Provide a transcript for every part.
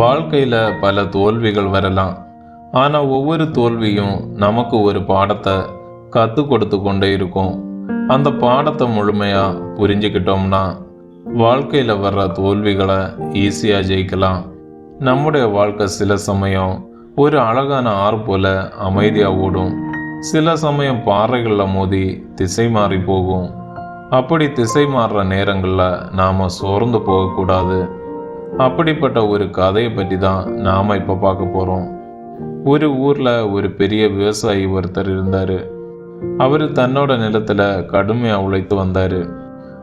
வாழ்க்கையில் பல தோல்விகள் வரலாம். ஆனால் ஒவ்வொரு தோல்வியும் நமக்கு ஒரு பாடத்தை கற்றுக் கொடுத்து கொண்டே இருக்கும். அந்த பாடத்தை முழுமையாக புரிஞ்சுக்கிட்டோம்னா வாழ்க்கையில் வர்ற தோல்விகளை ஈஸியாக ஜெயிக்கலாம். நம்முடைய வாழ்க்கை சில சமயம் ஒரு அழகான ஆறு போல அமைதியாக ஓடும். சில சமயம் பாறைகளில் மோதி திசை மாறி போகும். அப்படி திசை மாறுற நேரங்களில் நாம் சோர்ந்து போகக்கூடாது. அப்படிப்பட்ட ஒரு கதையை பற்றி தான் நாம் இப்போ பார்க்க போகிறோம் ஒரு ஊரில் ஒரு பெரிய விவசாயி ஒருத்தர் இருந்தார். அவர் தன்னோட நிலத்தில் கடுமையாக உழைத்து வந்தார்.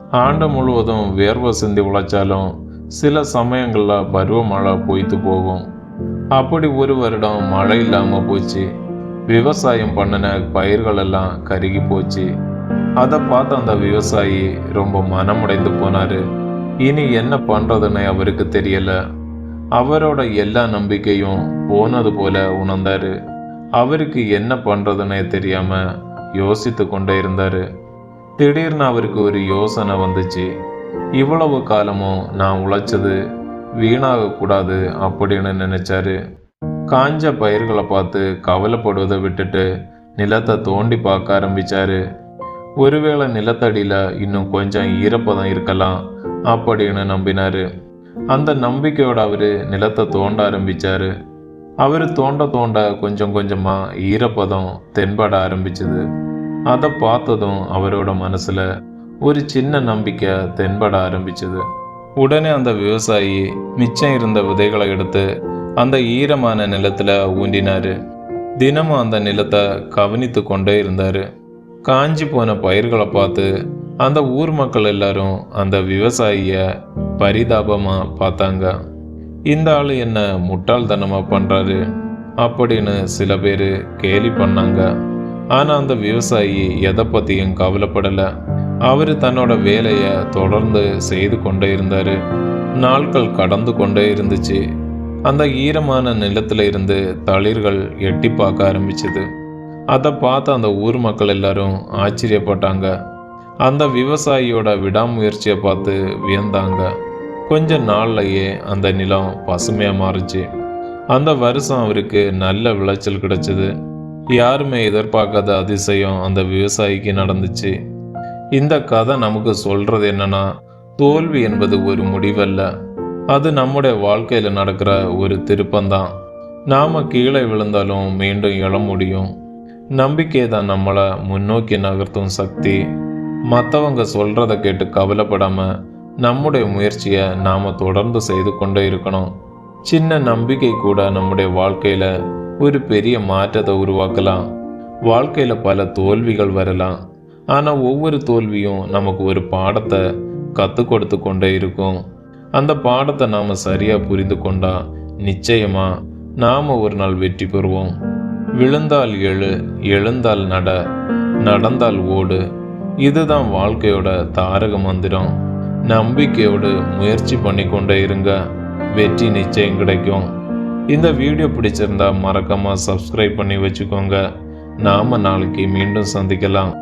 ஆண்டு முழுவதும் வேர்வை சிந்தி உழைச்சாலும் சில சமயங்களில் பருவமழை பொய்த்து போகும். அப்படி ஒரு வருடம் மழை இல்லாமல் போச்சு. விவசாயம் பண்ணின பயிர்களெல்லாம் கருகி போச்சு. அதை பார்த்த அந்த விவசாயி ரொம்ப மனமுடைந்து போனாரு. இனி என்ன பண்ணுறதுன்னு அவருக்கு தெரியலை. அவரோட எல்லா நம்பிக்கையும் போனது போல உணர்ந்தாரு. அவருக்கு என்ன பண்ணுறதுன்னே தெரியாமல் யோசித்து கொண்டே இருந்தார். திடீர்னு அவருக்கு ஒரு யோசனை வந்துச்சு. இவ்வளவு காலமும் நான் உழைச்சது வீணாகக்கூடாது அப்படின்னு நினைச்சாரு. காஞ்ச பயிர்களை பார்த்து கவலைப்படுவதை விட்டுட்டு நிலத்தை தோண்டி பார்க்க ஆரம்பித்தார் ஒருவேளை நிலத்தடியில் இன்னும் கொஞ்சம் ஈரப்பதம் இருக்கலாம். அப்படின்னு நம்பினார். அந்த நம்பிக்கையோட அவர் நிலத்தை தோண்ட ஆரம்பித்தார் அவர் தோண்ட தோண்ட கொஞ்சம் கொஞ்சமாக ஈரப்பதம் தென்பட ஆரம்பிச்சது. அதை பார்த்ததும் அவரோட மனசில் ஒரு சின்ன நம்பிக்கை தென்பட ஆரம்பிச்சது. உடனே அந்த விவசாயி மிச்சம் இருந்த விதைகளை எடுத்து அந்த ஈரமான நிலத்தில் ஊண்டினார். தினமும் அந்த நிலத்தை கவனித்து கொண்டே இருந்தார். காஞ்சி போன பயிர்களை பார்த்து அந்த ஊர் மக்கள் எல்லாரும் அந்த விவசாயிய பரிதாபமா பார்த்தாங்க. இந்த ஆள் என்ன முட்டாள்தனமா பண்றாரு? அப்படின்னு சில பேர் கேலி பண்ணாங்க. ஆனா அந்த விவசாயி எதை பத்தியும் கவலைப்படலை. அவர் தன்னோட வேலையை தொடர்ந்து செய்து கொண்டே இருந்தாரு. நாட்கள் கடந்து கொண்டே இருந்துச்சு. அந்த ஈரமான நிலத்துல இருந்து தளிர்கள் எட்டி பார்க்க ஆரம்பிச்சது. அதை பார்த்து அந்த ஊர் மக்கள் எல்லாரும் ஆச்சரியப்பட்டாங்க. அந்த விவசாயியோட விடாமுயற்சியை பார்த்து வியந்தாங்க. கொஞ்ச நாள்லயே அந்த நிலம் பசுமையாக மாறுச்சு. அந்த வருஷம் அவருக்கு நல்ல விளைச்சல் கிடைச்சது. யாருமே எதிர்பார்க்காத அதிசயம் அந்த விவசாயிக்கு நடந்துச்சு. இந்த கதை நமக்கு சொல்றது என்னன்னா தோல்வி என்பது ஒரு முடிவல்ல. அது நம்முடைய வாழ்க்கையில நடக்கிற ஒரு திருப்பந்தான் நாம கீழே விழுந்தாலும் மீண்டும் எழ முடியும். நம்பிக்கை தான் நம்மளை முன்னோக்கி நகர்த்தும் சக்தி. மற்றவங்க சொல்கிறத கேட்டு கவலைப்படாமல் நம்முடைய முயற்சியை நாம் தொடர்ந்து செய்து கொண்டே இருக்கணும். சின்ன நம்பிக்கை கூட நம்முடைய வாழ்க்கையில் ஒரு பெரிய மாற்றத்தை உருவாக்கலாம். வாழ்க்கையில் பல தோல்விகள் வரலாம். ஆனால் ஒவ்வொரு தோல்வியும் நமக்கு ஒரு பாடத்தை கற்றுக் கொடுத்து கொண்டே இருக்கும். அந்த பாடத்தை நாம் சரியாக புரிந்து கொண்டா நிச்சயமாக நாம் ஒரு நாள் வெற்றி பெறுவோம். விழுந்தால் எழு எழுந்தால் நட நடந்தால் ஓடு இதுதான் வாழ்க்கையோட தாரக மந்திரம். நம்பிக்கையோடு முயற்சி பண்ணி கொண்டே இருங்க. வெற்றி நிச்சயம் கிடைக்கும். இந்த வீடியோ பிடிச்சிருந்தா மறக்காமல் சப்ஸ்கிரைப் பண்ணி வச்சுக்கோங்க. நாம நாளைக்கு மீண்டும் சந்திக்கலாம்.